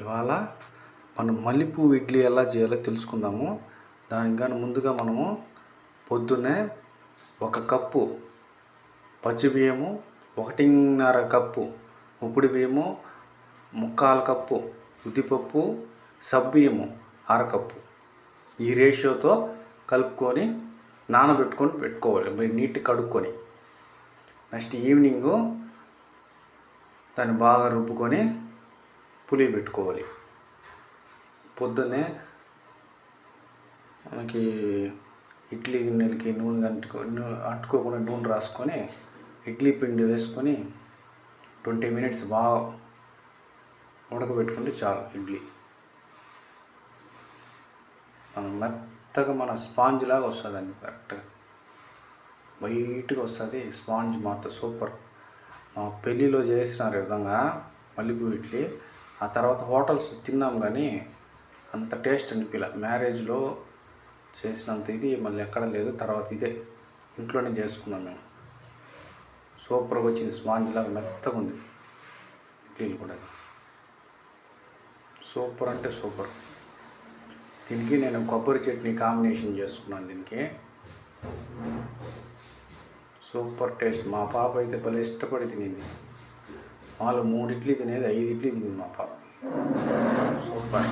ఇవాళ మనం మల్లెపూ ఇడ్లీ ఎలా చేయాలో తెలుసుకుందాము. దానికి కానీ ముందుగా మనము పొద్దున్నే ఒక కప్పు పచ్చి బియ్యము ఒకటిన్నర కప్పు ఉప్పుడు బియ్యము ముక్కాల కప్పు ఉద్దిపప్పు సబ్బియ్యము అరకప్పు ఈ రేషియోతో కలుపుకొని నానబెట్టుకొని పెట్టుకోవాలి మరి నీట్ కడుక్కొని. నెక్స్ట్ ఈవినింగు దాన్ని బాగా రుబ్బుకొని పులి పెట్టుకోవాలి పొద్దున్నే మనకి ఇడ్లీ గిన్నెలకి నూనె అంటుకో అంటుకోకుండా నూనె రాసుకొని ఇడ్లీ పిండి వేసుకొని ట్వంటీ మినిట్స్ బాగా ఉడకబెట్టుకుంటే చాలు ఇడ్లీ. మనం మెత్తగా మన స్పాంజ్ లాగా వస్తుంది అండి కరెక్ట్గా. వైట్గా వస్తుంది స్పాంజ్ మాత్రం సూపర్. మా పెళ్ళిలో చేసినారు విధంగా మల్లెపూ ఇడ్లీ. ఆ తర్వాత హోటల్స్ తిన్నాం కానీ అంత టేస్ట్ అనిపించలే మ్యారేజ్లో చేసినంత ఇది మళ్ళీ ఎక్కడ లేదు. తర్వాత ఇదే ఇంట్లోనే చేసుకున్నాం మేము. సూపర్గా వచ్చింది. స్పాంజ్లాగా మెత్తగా ఉంది. ఇడ్లీలు కూడా. సూపర్ అంటే సూపర్. దీనికి నేను కొబ్బరి చట్నీ కాంబినేషన్ చేసుకున్నాను దీనికి. Super taste. మా పాప అయితే భలే ఇష్టపడి తినింది. వాళ్ళు మూడు ఇడ్లీ తినేది ఐదు ఇడ్లీ తినింది మా పాప సూపర్